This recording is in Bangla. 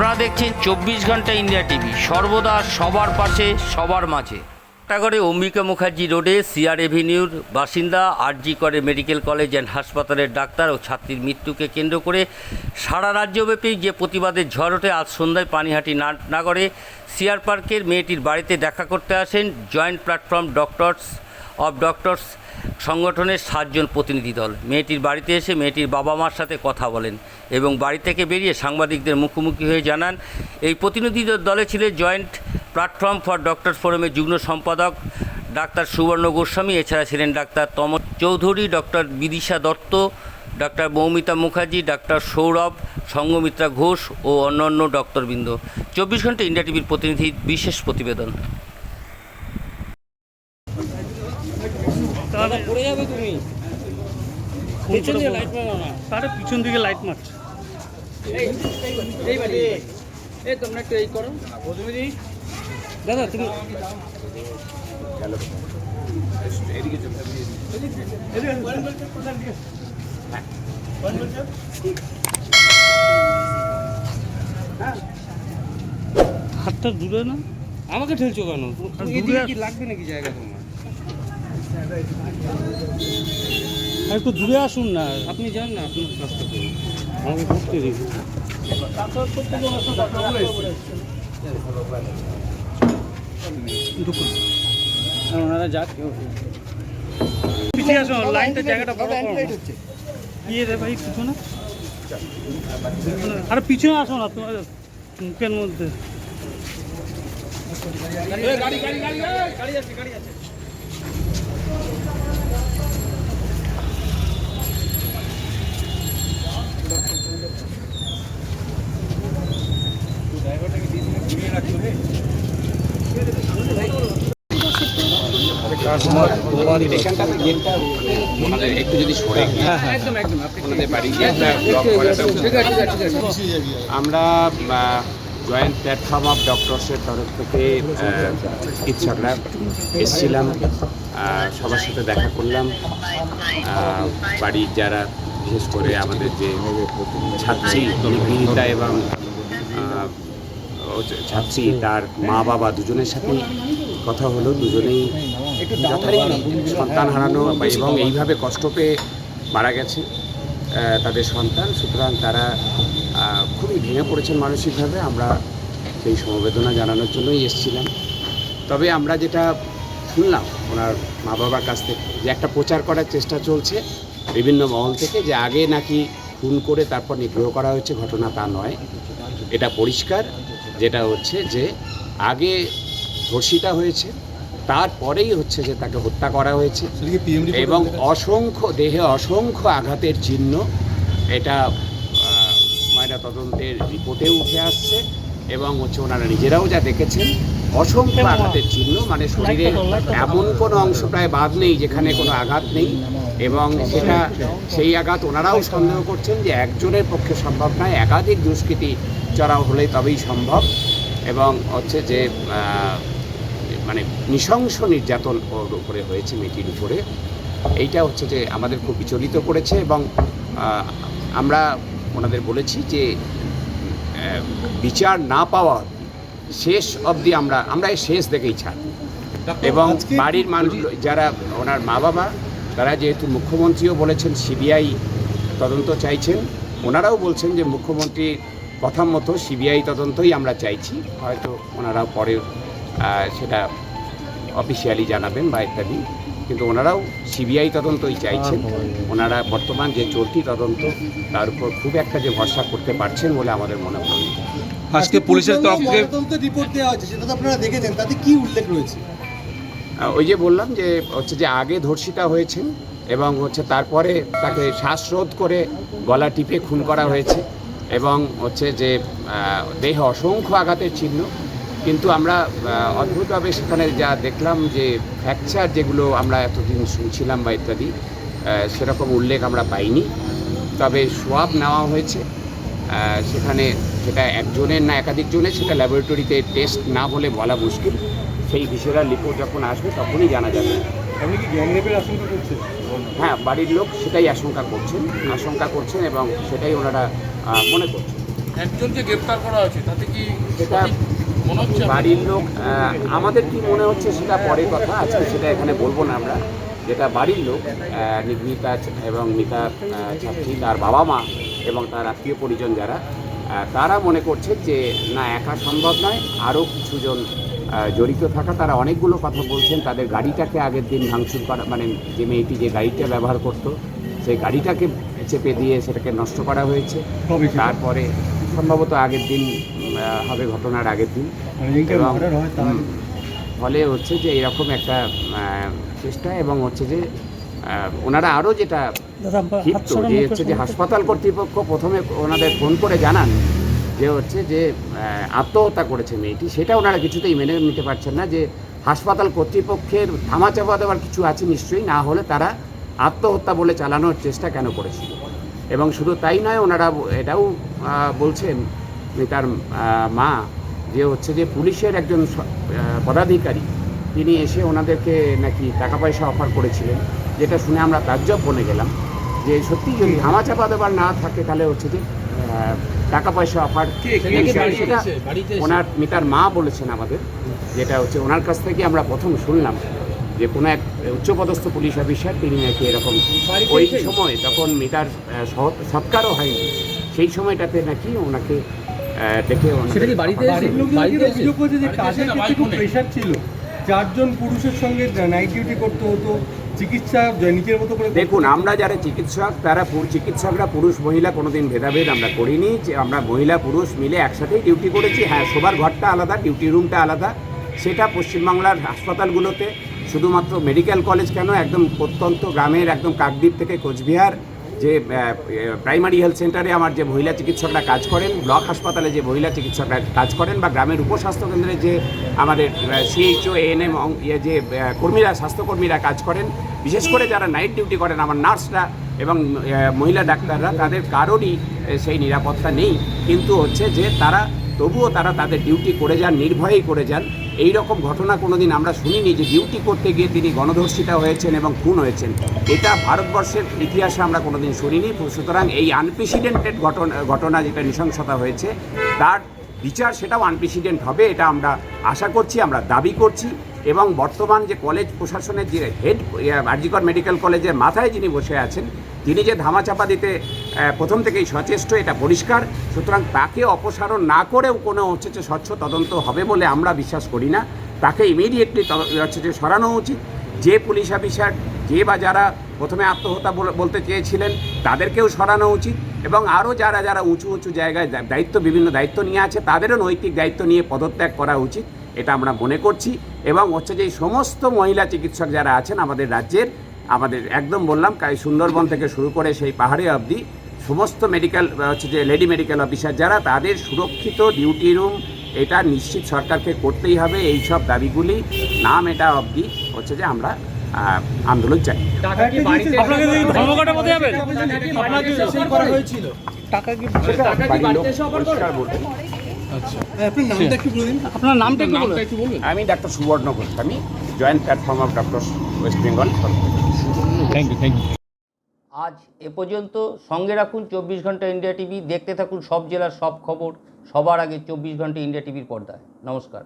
আপনারা দেখছেন চব্বিশ ঘণ্টা ইন্ডিয়া টিভি। সর্বদা সবার পাশে, সবার মাঝে। টাগরে অম্বিকা মুখার্জি রোডে, সিআর এভিনিউর বাসিন্দা, আরজি করে মেডিকেল কলেজ অ্যান্ড হাসপাতালের ডাক্তার ও ছাত্রীর মৃত্যুকে কেন্দ্র করে সারা রাজ্যব্যাপী যে প্রতিবাদের ঝড় ওঠে, আজ সন্ধ্যায় পানিহাটি নাগরে সিআর পার্কের মেয়েটির বাড়িতে দেখা করতে আসেন Joint Platform Doctors of Doctors সংগঠনের সাতজন প্রতিনিধি দল। মেয়েটির বাড়িতে এসে মেয়েটির বাবা মার সাথে কথা বলেন এবং বাড়ি থেকে বেরিয়ে সাংবাদিকদের মুখোমুখি হয়ে জানান, এই প্রতিনিধি দলে ছিলেন জয়েন্ট প্ল্যাটফর্ম ফর ডক্টর ফোরামের যুগ্ম সম্পাদক ডাক্তার সুবর্ণ গোস্বামী, এছাড়া ছিলেন ডাক্তার তম চৌধুরী, ডক্টর বিদিশা দত্ত, ডাক্তার মৌমিতা মুখার্জি, ডাক্তার সৌরভ, সঙ্গমিত্রা ঘোষ ও অন্যান্য ডক্টরবৃন্দ। চব্বিশ ঘণ্টা ইন্ডিয়া টিভির প্রতিনিধির বিশেষ প্রতিবেদন তাহলে পড়ে যাবে তুমি পেছন দিয়ে লাইট মারো না পিছন দিকে লাইট মারছে এই তোমরা একটু এই করো দাদা তুমি হাতটা দূরে না আমাকে ঠেলছো কেন লাগবে নাকি জায়গা তোমার একটু দূরে আসুন না। আপনি যান না আপনার কাজটা করুন। আমাকে ঢুকতে দিন। ওনারা যাক কেউ পিছিয়ে আসুন লাইনটা জায়গাটা বড় না। ইয়ে রে ভাই পিছনে? আরে পিছনে আসো না তোমার মুখের মধ্যে। গাড়ি গাড়ি গাড়ি গাড়ি আছে গাড়ি আছে। আমরা জয়েন্ট প্ল্যাটফর্ম অফ ডক্টরসের তরফ থেকে চিকিৎসকরা এসেছিলাম সবার সাথে দেখা করলাম। বাড়ির যারা, বিশেষ করে আমাদের যে ছাত্রী নিবেদিতা এবং ছাত্রী, তার মা বাবা দুজনের সাথেই কথা হলো, দুজনেই সন্তান হারানো এবং এইভাবে কষ্ট পেয়ে মারা গেছে তাদের সন্তান। সুতরাং তারা খুবই ভেঙে পড়েছেন মানসিকভাবে। আমরা সেই সমবেদনা জানানোর জন্যই এসেছিলাম। তবে আমরা যেটা শুনলাম ওনার মা বাবার কাছ থেকে, যে একটা প্রচার করার চেষ্টা চলছে বিভিন্ন মহল থেকে, যে আগে নাকি খুন করে তারপর নিগ্রহ করা হয়েছে, ঘটনা তা নয়। এটা পরিষ্কার, যেটা হচ্ছে যে আগে ধর্ষিতা হয়েছে তারপরেই হচ্ছে যে তাকে হত্যা করা হয়েছে। এবং অসংখ্য দেহে অসংখ্য আঘাতের চিহ্ন এটা ময়না তদন্তের রিপোর্টে উঠে আসছে এবং হচ্ছে ওনারা নিজেরাও যা দেখেছেন অসংখ্য আঘাতের চিহ্ন মানে শরীরে এমন কোনো অংশ প্রায় বাদ নেই যেখানে কোনো আঘাত নেই এবং সেটা সেই আঘাত ওনারাও সন্দেহ করছেন যে একজনের পক্ষে সম্ভব নয় একাধিক দুষ্কৃতি চড়াও হলে তবেই সম্ভব এবং হচ্ছে যে মানে নৃশংস নির্যাতন ওর উপরে হয়েছে মেয়েটির উপরে। এইটা হচ্ছে যে আমাদের খুব বিচলিত করেছে এবং আমরা ওনাদের বলেছি যে বিচার না পাওয়া শেষ অবধি আমরা আমরা এই শেষ দেখেই ছাড় এবং বাড়ির মানুষ যারা ওনার মা বাবা তারা যেহেতু মুখ্যমন্ত্রীও বলেছেন সিবিআই তদন্ত চাইছেন ওনারাও বলছেন যে মুখ্যমন্ত্রীর কথা মতো সিবিআই তদন্তই আমরা চাইছি। হয়তো ওনারা পরে সেটা অফিসিয়ালি জানাবেন বা ইত্যাদি কিন্তু ওনারাও সিবিআই তদন্তই চাইছেন। ওনারা বর্তমান যে চলতি তদন্ত তার উপর খুব একটা যে ভরসা করতে পারছেন বলে আমাদের মনে হয়। আজকে পুলিশের তরফ থেকে তদন্ত রিপোর্ট দেওয়া হয়েছে সেটা তো আপনারা দেখেছেন তাতে কি উল্লেখ রয়েছে? ওই যে বললাম যে হচ্ছে যে আগে ধর্ষিতা হয়েছেন এবং হচ্ছে তারপরে তাকে শ্বাসরোধ করে গলা টিপে খুন করা হয়েছে এবং হচ্ছে যে দেহে অসংখ্য আঘাতের চিহ্ন কিন্তু আমরা অদ্ভুতভাবে সেখানে যা দেখলাম যে ফ্র্যাকচার যেগুলো আমরা এতদিন শুনছিলাম বা ইত্যাদি সেরকম উল্লেখ আমরা পাইনি। তবে সোয়াব নেওয়া হয়েছে। সেখানে সেটা একজনের না একাধিক জনের সেটা ল্যাবরেটরিতে টেস্ট না বলে বলা মুশকিল। সেই ভিসেরাল রিপোর্ট যখন আসবে তখনই জানা যাবে। আপনি কি গ্যাং আশঙ্কা করছেন হ্যাঁ বাড়ির লোক সেটাই আশঙ্কা করছেন আশঙ্কা করছেন এবং সেটাই ওনারা মনে করছেন। একজনকে গ্রেপ্তার করা হয়েছে তাতে কি এটা বাড়ির লোক আমাদের কি মনে হচ্ছে সেটা পরের কথা আজকে সেটা এখানে বলব না আমরা যেটা বাড়ির লোক নির্মিতা এবং মিতা ছাত্রী তার বাবা মা এবং তার আত্মীয় পরিজন যারা তারা মনে করছে যে না একা সম্ভব নয় আরও কিছুজন জড়িত থাকা তারা অনেকগুলো কথা বলছেন তাদের গাড়িটাকে আগের দিন ভাঙচুর করা মানে যে মেয়েটি যে গাড়িটা ব্যবহার করতো সেই গাড়িটাকে চেপে দিয়ে সেটাকে নষ্ট করা হয়েছে তারপরে সম্ভবত আগের দিন হবে ঘটনার আগের দিন। মানে এবং ফলে হচ্ছে যে এরকম একটা চেষ্টা এবং হচ্ছে যে ওনারা আরও যেটা ক্ষিপ্ত যে হচ্ছে যে হাসপাতাল কর্তৃপক্ষ প্রথমে ওনাদের ফোন করে জানান যে হচ্ছে যে আত্মহত্যা করেছে মেয়েটি। সেটা ওনারা কিছুতেই মেনে নিতে পারছেন না যে হাসপাতাল কর্তৃপক্ষের ধামাচাপা দেওয়ার কিছু আছে নিশ্চয়ই না হলে তারা আত্মহত্যা বলে চালানোর চেষ্টা কেন করেছিল? এবং শুধু তাই নয় ওনারা এটাও বলছেন তার মা যে হচ্ছে যে পুলিশের একজন পদাধিকারী তিনি এসে ওনাদেরকে নাকি টাকা পয়সা অফার করেছিলেন যেটা শুনে আমরা তাজ্জব বনে গেলাম যে সত্যি যদি ধামাচাপা দেওয়ার না থাকে তাহলে হচ্ছে যে টাকা পয়সা অফার সেটা ওনার মিতার মা বলেছেন আমাদের যেটা হচ্ছে ওনার কাছ থেকে আমরা প্রথম শুনলাম যে কোনো এক উচ্চপদস্থ পুলিশ অফিসার তিনি নাকি এরকম ওই সময় তখন মিতার সৎকারও হয়নি সেই সময়টাতে নাকি ওনাকে ওনাকে- সেটা কি বাড়িতে অভিযোগ করেছে যে কাজের ক্ষেত্রে খুব প্রেশার ছিল। চারজন পুরুষের সঙ্গে নাইট ডিউটি করতে হতো চিকিৎসা নিজের মতো করে দেখুন আমরা যারা চিকিৎসক তারা চিকিৎসকরা পুরুষ মহিলা কোনোদিন ভেদাভেদ আমরা করিনি। আমরা মহিলা পুরুষ মিলে একসাথেই ডিউটি করেছি। হ্যাঁ শোবার ঘরটা আলাদা ডিউটি রুমটা আলাদা। সেটা পশ্চিমবাংলার হাসপাতালগুলোতে শুধুমাত্র মেডিকেল কলেজ কেন একদম প্রত্যন্ত গ্রামের একদম কাকদ্বীপ থেকে কোচবিহার যে প্রাইমারি হেলথ সেন্টারে আমার যে মহিলা চিকিৎসকরা কাজ করেন ব্লক হাসপাতালে যে মহিলা চিকিৎসকরা কাজ করেন বা গ্রামের উপস্বাস্থ্য কেন্দ্রে যে আমাদের সিএইচও এএনএম ইয়ে যে কর্মীরা, স্বাস্থ্যকর্মীরা কাজ করেন, বিশেষ করে যারা নাইট ডিউটি করেন, আমার নার্সরা এবং মহিলা ডাক্তাররা, তাদের কারোরই সেই নিরাপত্তা নেই। কিন্তু হচ্ছে যে তারা তবুও তারা তাদের ডিউটি করে যান, নির্ভয়েই করে যান। এই রকম ঘটনা কোনোদিন আমরা শুনিনি যে ডিউটি করতে গিয়ে তিনি গণধর্ষিতা হয়েছেন এবং খুন হয়েছেন। এটা ভারতবর্ষের ইতিহাসে আমরা কোনোদিন শুনিনি। সুতরাং এই আনপ্রেসিডেন্টেড ঘটনা ঘটনা যেটা নৃশংসতা হয়েছে, তার বিচার সেটাও আনপ্রেসিডেন্ট হবে, এটা আমরা আশা করছি, আমরা দাবি করছি। এবং বর্তমান যে কলেজ প্রশাসনের যে হেড আর্জিকর মেডিকেল কলেজের মাথায় যিনি বসে আছেন, তিনি যে ধামাচাপা দিতে প্রথম থেকেই সচেষ্ট, এটা পরিষ্কার। সুতরাং তাকে অপসারণ না করেও কোনো হচ্ছে যে স্বচ্ছ তদন্ত হবে বলে আমরা বিশ্বাস করি না। তাকে ইমিডিয়েটলি হচ্ছে যে সরানো উচিত। যে পুলিশ অফিসার যে বা যারা প্রথমে আত্মহত্যা বলতে চেয়েছিলেন। তাদেরকেও সরানো উচিত এবং আরও যারা যারা উঁচু উঁচু জায়গায় দায়িত্ব, বিভিন্ন দায়িত্ব নিয়ে আছে, তাদেরও নৈতিক দায়িত্ব নিয়ে পদত্যাগ করা উচিত। এটা আমরা মনে করছি এবং হচ্ছে যে সমস্ত মহিলা চিকিৎসক যারা আছেন আমাদের রাজ্যের, আমাদের একদম বললাম সুন্দরবন থেকে শুরু করে সেই পাহাড়ে অবধি সমস্ত মেডিকেল হচ্ছে যে লেডি মেডিকেল অফিসার যারা, তাদের সুরক্ষিত ডিউটি রুম এটা নিশ্চিত সরকারকে করতেই হবে। এই সব দাবিগুলি নাম এটা অবধি হচ্ছে যে আমরা আন্দোলন চাই। আমি ডাক্তার সুবর্ণ ঘোষ। আমি Joint Platform of Doctor West Bengal. আজ এ পর্যন্ত সঙ্গে রাখুন চব্বিশ ঘণ্টা ইন্ডিয়া টিভি। দেখতে থাকুন সব জেলার সব খবর। সবার আগে চব্বিশ ঘণ্টা ইন্ডিয়া টিভির পর্দায়। নমস্কার।